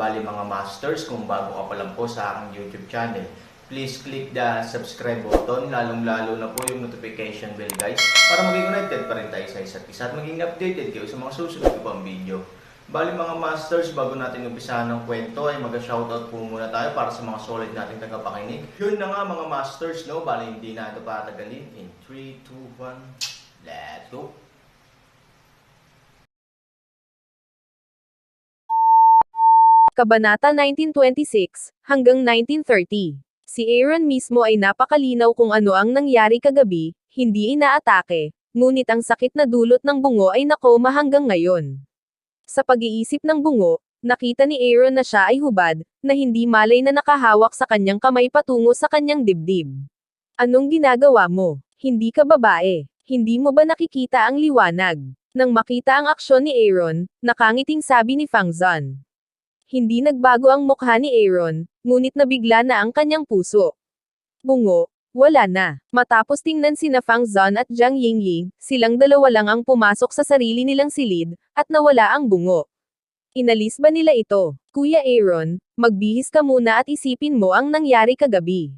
Bali mga masters, kung bago ka pa lang po sa aking YouTube channel, please click the subscribe button, lalong-lalo na po yung notification bell guys, para maging connected pa rin tayo sa isa't isa at maging updated kayo sa mga susunod ko pang video. Bali mga masters, bago natin umpisahan ng kwento ay mag-shoutout po muna tayo para sa mga solid nating tagapakinig. Yun na nga mga masters, no? Bali hindi na ito patagalin. In 3, 2, 1, let's go! Kabanata 1926 hanggang 1930. Si Aaron mismo ay napakalinaw kung ano ang nangyari kagabi, hindi inaatake, ngunit ang sakit na dulot ng bungo ay nakoma hanggang ngayon. Sa pag-iisip ng bungo, nakita ni Aaron na siya ay hubad, na hindi malay na nakahawak sa kanyang kamay patungo sa kanyang dibdib. Anong ginagawa mo? Hindi ka babae. Hindi mo ba nakikita ang liwanag? Nang makita ang aksyon ni Aaron, nakangiting sabi ni Fang Zan. Hindi nagbago ang mukha ni Aaron, ngunit nabigla na ang kanyang puso. Bungo, wala na. Matapos tingnan sina Fang Zan at Jiang Yingying, silang dalawa lang ang pumasok sa sarili nilang silid, at nawala ang bungo. Inalis ba nila ito? Kuya Aaron, magbihis ka muna at isipin mo ang nangyari kagabi.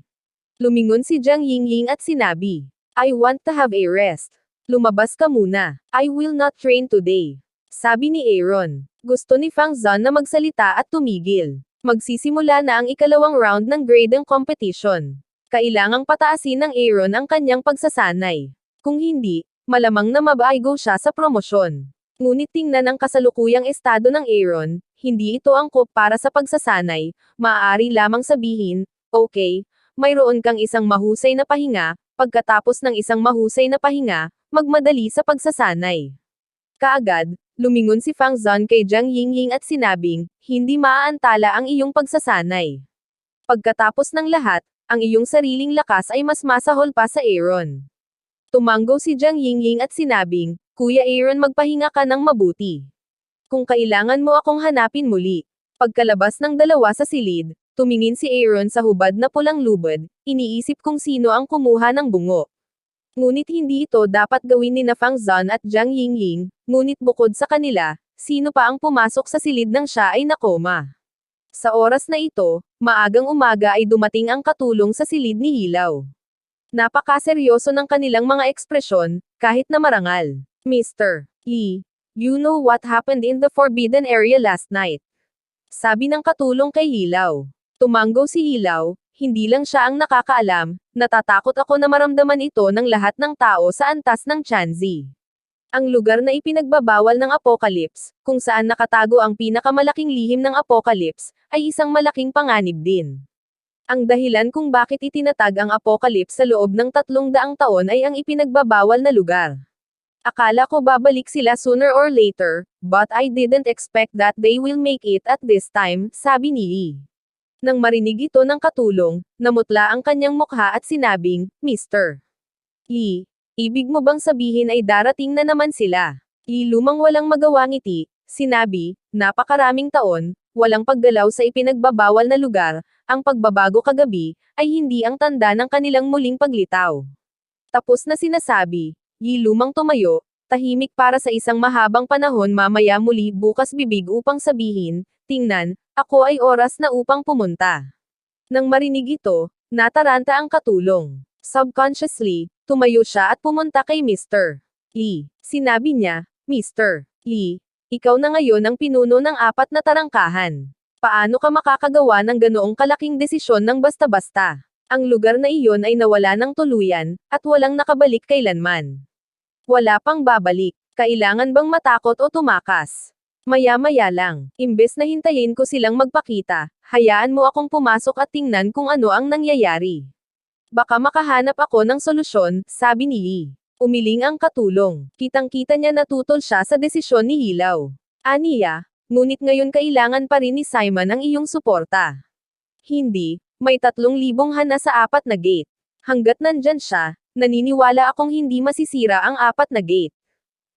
Lumingon si Jiang Yingying at sinabi, I want to have a rest. Lumabas ka muna. I will not train today. Sabi ni Aaron. Gusto ni Fang Zan na magsalita at tumigil. Magsisimula na ang ikalawang round ng grading competition. Kailangang pataasin ng Aaron ang kanyang pagsasanay. Kung hindi, malamang na mabaigo siya sa promosyon. Ngunit tingnan ang kasalukuyang estado ng Aaron, hindi ito angkop para sa pagsasanay, maaari lamang sabihin, okay, mayroon kang isang mahusay na pahinga, pagkatapos ng isang mahusay na pahinga, magmadali sa pagsasanay. Kaagad, lumingon si Fang Zan kay Jiang Yingying at sinabing, hindi maaantala ang iyong pagsasanay. Pagkatapos ng lahat, ang iyong sariling lakas ay mas masahol pa sa Aaron. Tumanggo si Jiang Yingying at sinabing, Kuya Aaron magpahinga ka ng mabuti. Kung kailangan mo akong hanapin muli. Pagkalabas ng dalawa sa silid, tumingin si Aaron sa hubad na pulang lubad, iniisip kung sino ang kumuha ng bungo. Ngunit hindi ito dapat gawin ni na Fang Zan at Jiang Yingying, ngunit bukod sa kanila, sino pa ang pumasok sa silid ng siya ay nakoma. Sa oras na ito, maagang umaga ay dumating ang katulong sa silid ni Hilaw. Napakaseryoso ng kanilang mga ekspresyon, kahit na marangal. Mr. Lee, you know what happened in the forbidden area last night. Sabi ng katulong kay Hilaw. Tumanggo si Hilaw, hindi lang siya ang nakakaalam, natatakot ako na maramdaman ito ng lahat ng tao sa antas ng Chanzi. Ang lugar na ipinagbabawal ng Apocalypse, kung saan nakatago ang pinakamalaking lihim ng Apocalypse, ay isang malaking panganib din. Ang dahilan kung bakit itinatag ang Apocalypse sa loob ng tatlong daang taon ay ang ipinagbabawal na lugar. Akala ko babalik sila sooner or later, but I didn't expect that they will make it at this time, sabi ni Lee. Nang marinig ito ng katulong, namutla ang kanyang mukha at sinabing, Mr. Lee, ibig mo bang sabihin ay darating na naman sila? Lee lumang walang magawa ngiti, sinabi, napakaraming taon, walang paggalaw sa ipinagbabawal na lugar, ang pagbabago kagabi, ay hindi ang tanda ng kanilang muling paglitaw. Tapos na sinasabi, Yi lumang tumayo, tahimik para sa isang mahabang panahon mamaya muli bukas bibig upang sabihin, tingnan, ako ay oras na upang pumunta. Nang marinig ito, nataranta ang katulong. Subconsciously, tumayo siya at pumunta kay Mr. Lee. Sinabi niya, Mr. Lee, ikaw na ngayon ang pinuno ng apat na tarangkahan. Paano ka makakagawa ng ganoong kalaking desisyon ng basta-basta? Ang lugar na iyon ay nawala ng tuluyan, at walang nakabalik kailanman. Wala pang babalik. Kailangan bang matakot o tumakas? Maya-maya lang, imbes na hintayin ko silang magpakita, hayaan mo akong pumasok at tingnan kung ano ang nangyayari. Baka makahanap ako ng solusyon, sabi ni Lee. Umiling ang katulong. Kitang-kita niya natutol siya sa desisyon ni Hilaw. Aniya, ngunit ngayon kailangan pa rin ni Simon ang iyong suporta. Hindi, may tatlong libong hana sa apat na gate. Hanggat nandyan siya, naniniwala akong hindi masisira ang apat na gate.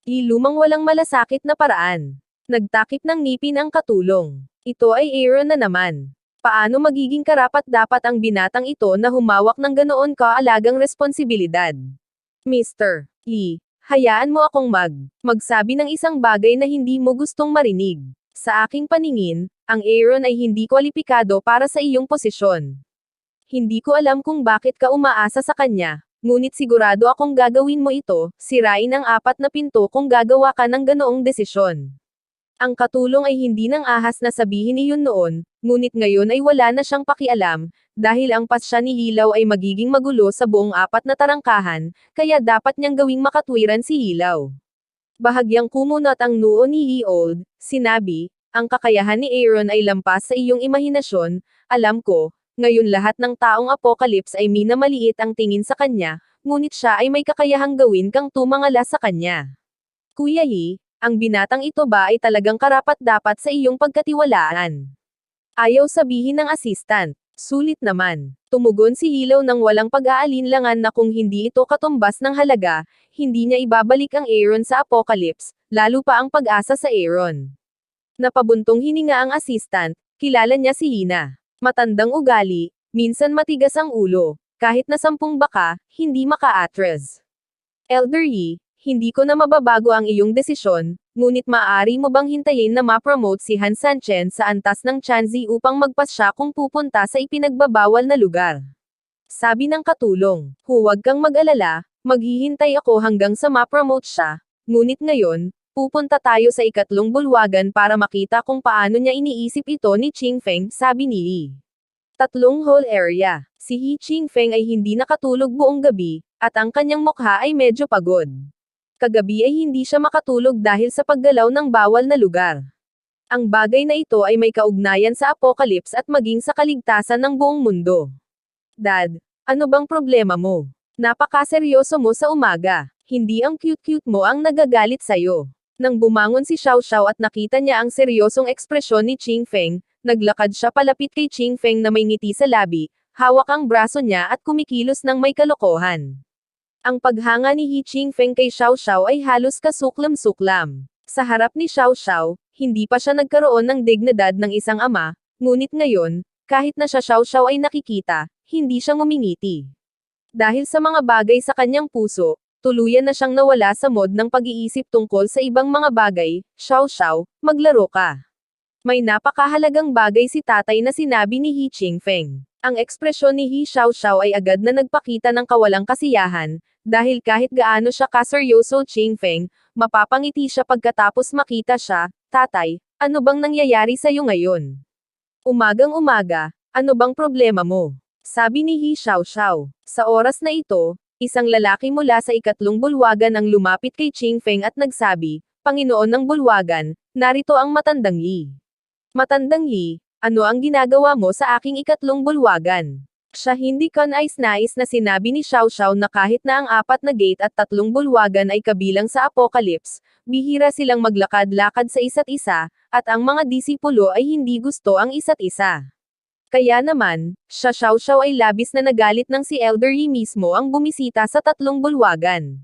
Ilumang walang malasakit na paraan. Nagtakip ng ngipin ang katulong. Ito ay Aaron na naman. Paano magiging karapat dapat ang binatang ito na humawak ng ganoon kaalagang responsibilidad? Mr. Lee, hayaan mo akong mag, magsabi ng isang bagay na hindi mo gustong marinig. Sa aking paningin, ang Aaron ay hindi kwalipikado para sa iyong posisyon. Hindi ko alam kung bakit ka umaasa sa kanya, ngunit sigurado akong gagawin mo ito, sirain ang apat na pinto kung gagawa ka ng ganoong desisyon. Ang katulong ay hindi nang ahas na sabihin iyon noon, ngunit ngayon ay wala na siyang pakialam, dahil ang pasya ni Hilaw ay magiging magulo sa buong apat na tarangkahan, kaya dapat niyang gawing makatwiran si Hilaw. Bahagyang kumunot ang noo ni Old, sinabi, ang kakayahan ni Aaron ay lampas sa iyong imahinasyon, alam ko, ngayon lahat ng taong apocalypse ay minamaliit ang tingin sa kanya, ngunit siya ay may kakayahang gawin kang tumangala sa kanya. Kuya Yi, ang binatang ito ba ay talagang karapat-dapat sa iyong pagkatiwalaan? Ayaw sabihin ng assistant. Sulit naman. Tumugon si Hilaw ng walang pag-aalinlangan na kung hindi ito katumbas ng halaga, hindi niya ibabalik ang Aaron sa Apocalypse, lalo pa ang pag-asa sa Aaron. Napabuntong hininga ang assistant, kilala niya si Hina. Matandang ugali, minsan matigas ang ulo, kahit na sampung baka, hindi maka-atres. Elder Yi, hindi ko na mababago ang iyong desisyon, ngunit maaari mo bang hintayin na ma-promote si Han Sanchen sa antas ng Chanzi upang magpasya kung pupunta sa ipinagbabawal na lugar? Sabi ng katulong, huwag kang mag-alala, maghihintay ako hanggang sa ma-promote siya, ngunit ngayon, pupunta tayo sa ikatlong bulwagan para makita kung paano niya iniisip ito ni Ching Feng, sabi ni Yi. Tatlong whole area. Si He Ching Feng ay hindi nakatulog buong gabi, at ang kanyang mukha ay medyo pagod. Kagabi ay hindi siya makatulog dahil sa paggalaw ng bawal na lugar. Ang bagay na ito ay may kaugnayan sa apocalypse at maging sa kaligtasan ng buong mundo. Dad, ano bang problema mo? Napakaseryoso mo sa umaga. Hindi ang cute-cute mo ang nagagalit sa'yo. Nang bumangon si Xiao Xiao at nakita niya ang seryosong ekspresyon ni Ching Feng, naglakad siya palapit kay Ching Feng na may ngiti sa labi, hawak ang braso niya at kumikilos ng may kalokohan. Ang paghanga ni He Ching Feng kay Xiao Xiao ay halos kasuklam-suklam. Sa harap ni Xiao Xiao, hindi pa siya nagkaroon ng dignidad ng isang ama, ngunit ngayon, kahit na siya Xiao Xiao ay nakikita, hindi siya ngumingiti. Dahil sa mga bagay sa kanyang puso, tuluyan na siyang nawala sa mod ng pag-iisip tungkol sa ibang mga bagay, Xiao Xiao, maglaro ka. May napakahalagang bagay si tatay na sinabi ni He Ching Feng. Ang ekspresyon ni He Xiao Xiao ay agad na nagpakita ng kawalang kasiyahan, dahil kahit gaano siya kaseryoso Ching Feng, mapapangiti siya pagkatapos makita siya, tatay, ano bang nangyayari sa'yo ngayon? Umagang umaga, ano bang problema mo? Sabi ni He Xiao Xiao. Sa oras na ito, isang lalaki mula sa ikatlong bulwagan ang lumapit kay Ching Feng at nagsabi, Panginoon ng bulwagan, narito ang matandang Yi. Matandang Yi, ano ang ginagawa mo sa aking ikatlong bulwagan? Siya hindi ka nais-nais na sinabi ni Xiao Xiao na kahit na ang apat na gate at tatlong bulwagan ay kabilang sa apocalypse, bihira silang maglakad-lakad sa isa't isa, at ang mga disipulo ay hindi gusto ang isa't isa. Kaya naman, siya Xiao Xiao ay labis na nagalit ng si Elder Yi mismo ang bumisita sa tatlong bulwagan.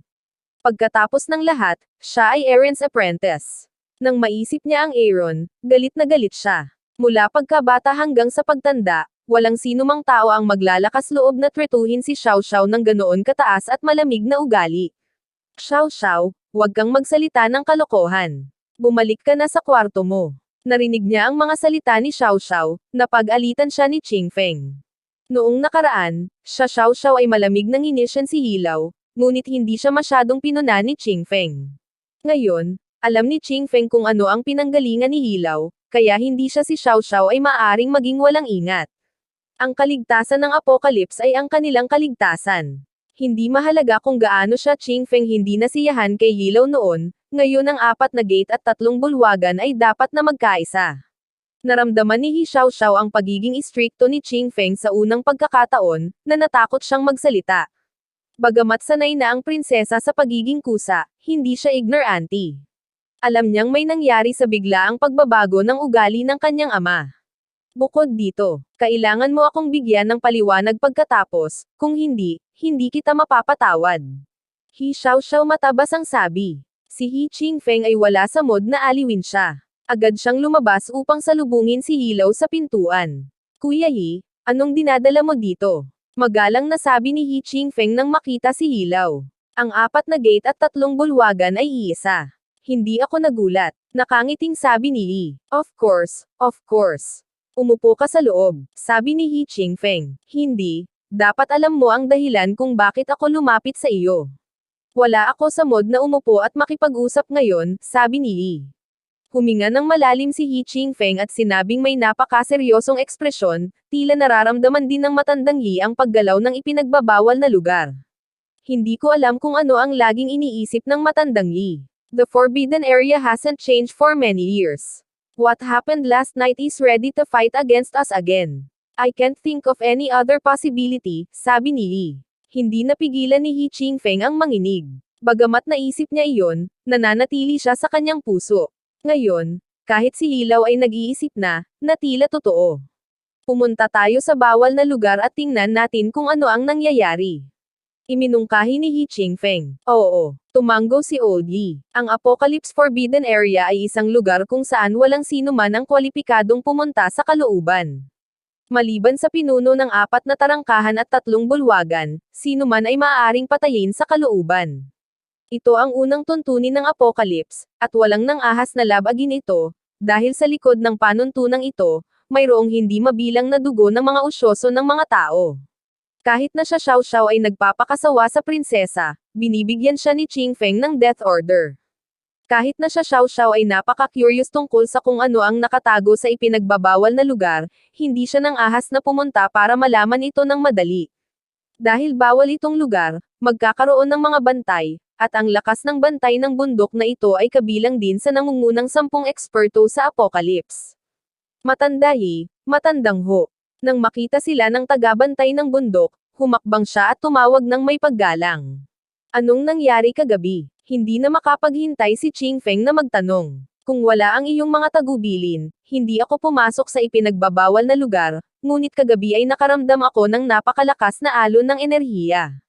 Pagkatapos ng lahat, siya ay Aaron's apprentice. Nang maisip niya ang Aaron, galit na galit siya. Mula pagkabata hanggang sa pagtanda, walang sino mang tao ang maglalakas loob na tretuhin si Xiao Xiao ng ganoon kataas at malamig na ugali. Xiao Xiao, huwag kang magsalita ng kalokohan. Bumalik ka na sa kwarto mo. Narinig niya ang mga salita ni Xiao Xiao, napag-alitan siya ni Ching Feng. Noong nakaraan, siya Xiao Xiao ay malamig ng inisyan si Hilaw, ngunit hindi siya masyadong pinuna ni Ching Feng. Ngayon, alam ni Ching Feng kung ano ang pinanggalingan ni Hilaw, kaya hindi siya si Xiao Xiao ay maaring maging walang ingat. Ang kaligtasan ng Apocalypse ay ang kanilang kaligtasan. Hindi mahalaga kung gaano siya Ching Feng hindi nasiyahan kay Hilaw noon, ngayon ang apat na gate at tatlong bulwagan ay dapat na magkaisa. Naramdaman ni He Xiao Xiao ang pagiging istrikto ni Ching Feng sa unang pagkakataon, na natakot siyang magsalita. Bagamat sanay na ang prinsesa sa pagiging kusa, hindi siya ignorante. Alam niyang may nangyari sa biglaang pagbabago ng ugali ng kanyang ama. Bukod dito, kailangan mo akong bigyan ng paliwanag pagkatapos, kung hindi, hindi kita mapapatawad. Hi Xiao Xiao matabas ang sabi. Si Hi Qingfeng ay wala sa mod na aliwin siya. Agad siyang lumabas upang salubungin si Hilaw sa pintuan. Kuya Yi, anong dinadala mo dito? Magalang na sabi ni Hi Qingfeng nang makita si Hilaw. Ang apat na gate at tatlong bulwagan ay iisa. Hindi ako nagulat. Nakangiting sabi ni Yi. Of course, of course. Umupo ka sa loob, sabi ni Hi Qingfeng. Hindi, dapat alam mo ang dahilan kung bakit ako lumapit sa iyo. Wala ako sa mod na umupo at makipag-usap ngayon, sabi ni Yi. Huminga ng malalim si Hi Qingfeng at sinabing may napakaseryosong ekspresyon, tila nararamdaman din ng matandang Yi ang paggalaw ng ipinagbabawal na lugar. Hindi ko alam kung ano ang laging iniisip ng matandang Yi. The forbidden area hasn't changed for many years. What happened last night is ready to fight against us again. I can't think of any other possibility, sabi ni Yi. Hindi napigilan ni Hi Qingfeng ang manginig. Bagamat naisip niya iyon, nananatili siya sa kanyang puso. Ngayon, kahit si Hilaw ay nag-iisip na, na tila totoo. Pumunta tayo sa bawal na lugar at tingnan natin kung ano ang nangyayari. Iminungkahi ni Hi Qingfeng. Oo, tumanggo si Old Yi. Ang Apocalypse Forbidden Area ay isang lugar kung saan walang sino man ang kwalipikadong pumunta sa kalooban. Maliban sa pinuno ng apat na tarangkahan at tatlong bulwagan, sino man ay maaaring patayin sa kalooban. Ito ang unang tuntunin ng Apocalypse, at walang nang ahas na labagin ito, dahil sa likod ng panuntunang ito, mayroong hindi mabilang na dugo ng mga usyoso ng mga tao. Kahit na siya Xiao Xiao ay nagpapakasawa sa prinsesa, binibigyan siya ni Qing Feng ng death order. Kahit na siya Xiao Xiao ay napaka-curious tungkol sa kung ano ang nakatago sa ipinagbabawal na lugar, hindi siya nang ahas na pumunta para malaman ito ng madali. Dahil bawal itong lugar, magkakaroon ng mga bantay, at ang lakas ng bantay ng bundok na ito ay kabilang din sa nangungunang sampung eksperto sa Apocalypse. Matanda matandang ho. Nang makita sila ng tagabantay ng bundok, humakbang siya at tumawag ng may paggalang. Anong nangyari kagabi? Hindi na makapaghintay si Ching Feng na magtanong. Kung wala ang iyong mga tagubilin, hindi ako pumasok sa ipinagbabawal na lugar, ngunit kagabi ay nakaramdam ako ng napakalakas na alon ng enerhiya.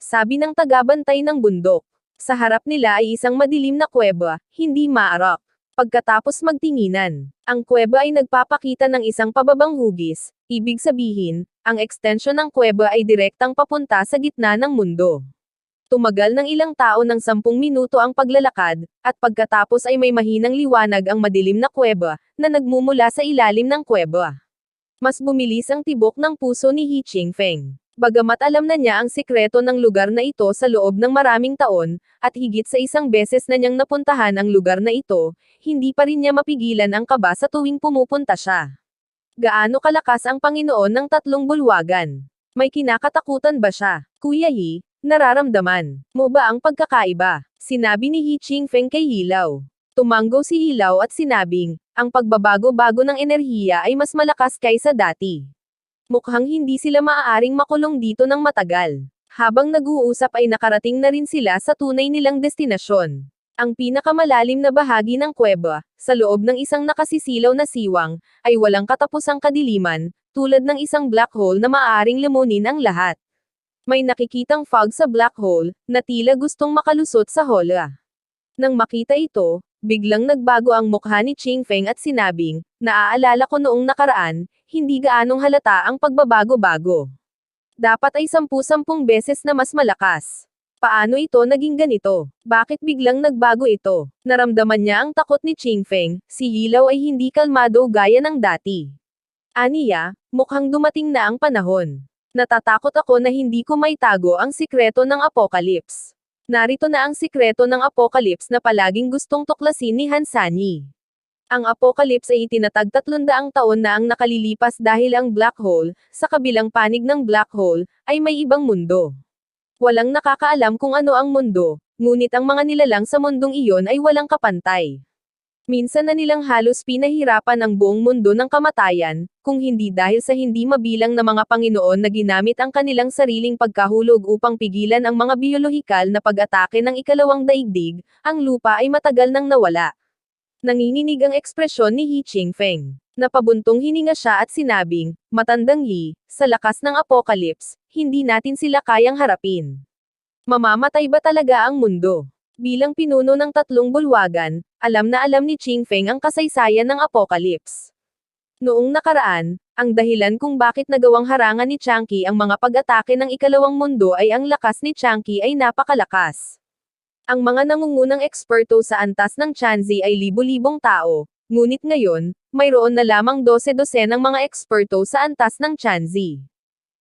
Sabi ng tagabantay ng bundok. Sa harap nila ay isang madilim na kuweba, hindi maarak. Pagkatapos magtinginan, ang kuweba ay nagpapakita ng isang pababang hugis, ibig sabihin, ang extension ng kuweba ay direktang papunta sa gitna ng mundo. Tumagal ng ilang tao ng sampung minuto ang paglalakad, at pagkatapos ay may mahinang liwanag ang madilim na kuweba, na nagmumula sa ilalim ng kuweba. Mas bumilis ang tibok ng puso ni Hi Qingfeng. Bagamat alam na niya ang sikreto ng lugar na ito sa loob ng maraming taon, at higit sa isang beses na niyang napuntahan ang lugar na ito, hindi pa rin niya mapigilan ang kaba sa tuwing pumupunta siya. Gaano kalakas ang Panginoon ng tatlong bulwagan? May kinakatakutan ba siya? Kuya Yi, nararamdaman mo ba ang pagkakaiba? Sinabi ni Hi Qingfeng kay Hilaw. Tumanggo si Hilaw at sinabing, ang pagbabago-bago ng enerhiya ay mas malakas kaysa dati. Mukhang hindi sila maaaring makulong dito ng matagal. Habang nag-uusap ay nakarating na rin sila sa tunay nilang destinasyon. Ang pinakamalalim na bahagi ng kuweba, sa loob ng isang nakasisilaw na siwang, ay walang katapusang kadiliman, tulad ng isang black hole na maaaring limunin ang lahat. May nakikitang fog sa black hole, na tila gustong makalusot sa hola. Nang makita ito, biglang nagbago ang mukha ni Ching Feng at sinabing, naaalala ko noong nakaraan, hindi gaanong halata ang pagbabago-bago. Dapat ay sampu-sampung beses na mas malakas. Paano ito naging ganito? Bakit biglang nagbago ito? Naramdaman niya ang takot ni Ching Feng, si Hilaw ay hindi kalmado gaya ng dati. Aniya, mukhang dumating na ang panahon. Natatakot ako na hindi ko maitago ang sikreto ng Apocalypse. Narito na ang sikreto ng Apocalypse na palaging gustong tuklasin ni Hansani. Ang Apocalypse ay itinatag 300 taon na ang nakalilipas dahil ang black hole, sa kabilang panig ng black hole, ay may ibang mundo. Walang nakakaalam kung ano ang mundo, ngunit ang mga nilalang sa mundong iyon ay walang kapantay. Minsan na nilang halos pinahirapan ang buong mundo ng kamatayan, kung hindi dahil sa hindi mabilang na mga Panginoon na ginamit ang kanilang sariling pagkahulog upang pigilan ang mga biolohikal na pag-atake ng ikalawang daigdig, ang lupa ay matagal nang nawala. Nanginginig ang ekspresyon ni He Chingfeng. Napabuntong hininga siya at sinabing, Matandang Yi, sa lakas ng apokalips, hindi natin sila kayang harapin. Mamamatay ba talaga ang mundo? Bilang pinuno ng tatlong bulwagan, alam na alam ni Chingfeng ang kasaysayan ng apokalips. Noong nakaraan, ang dahilan kung bakit nagawang harangan ni Changqi ang mga pag-atake ng ikalawang mundo ay ang lakas ni Changqi ay napakalakas. Ang mga nangungunang eksperto sa antas ng Chanzi ay libo-libong tao, ngunit ngayon, mayroon na lamang 12-12 ng mga eksperto sa antas ng Chanzi.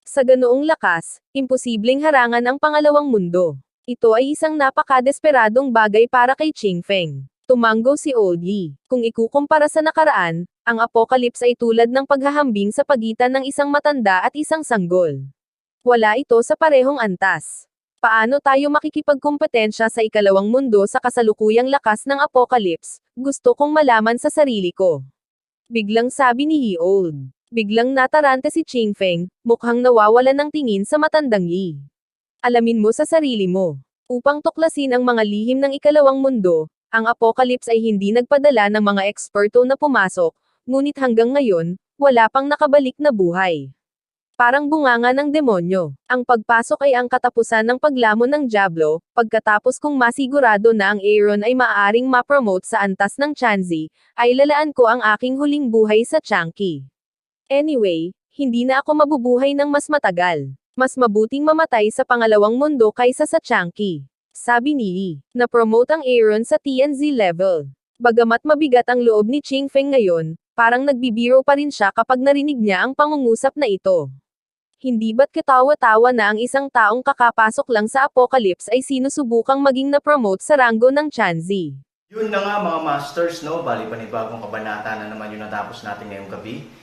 Sa ganoong lakas, imposibleng harangan ang pangalawang mundo. Ito ay isang napakadesperadong bagay para kay Chingfeng. Tumanggo si Old Yi. Kung ikukumpara sa nakaraan, ang apocalypse ay tulad ng paghahambing sa pagitan ng isang matanda at isang sanggol. Wala ito sa parehong antas. Paano tayo makikipagkumpetensya sa ikalawang mundo sa kasalukuyang lakas ng apocalypse? Gusto kong malaman sa sarili ko. Biglang sabi ni Yi Old. Biglang natarante si Chingfeng, mukhang nawawalan ng tingin sa matandang Yi. Alamin mo sa sarili mo. Upang tuklasin ang mga lihim ng ikalawang mundo, ang apocalypse ay hindi nagpadala ng mga eksperto na pumasok, ngunit hanggang ngayon, wala pang nakabalik na buhay. Parang bunganga ng demonyo. Ang pagpasok ay ang katapusan ng paglamon ng Diablo, pagkatapos kung masigurado na ang Aaron ay maaaring ma-promote sa antas ng Chanzi, ay lalaan ko ang aking huling buhay sa Changki. Anyway, hindi na ako mabubuhay ng mas matagal. Mas mabuting mamatay sa pangalawang mundo kaysa sa Changki. Sabi ni Yi, na-promote ang Aaron sa TNZ level. Bagamat mabigat ang loob ni Chingfeng ngayon, parang nagbibiro pa rin siya kapag narinig niya ang pangungusap na ito. Hindi ba't katawa-tawa na ang isang taong kakapasok lang sa apocalypse ay sinusubukang maging na-promote sa ranggo ng Chanzi. Yun na nga mga masters, no? Bali panibagong kabanata na naman yung natapos natin ngayong gabi.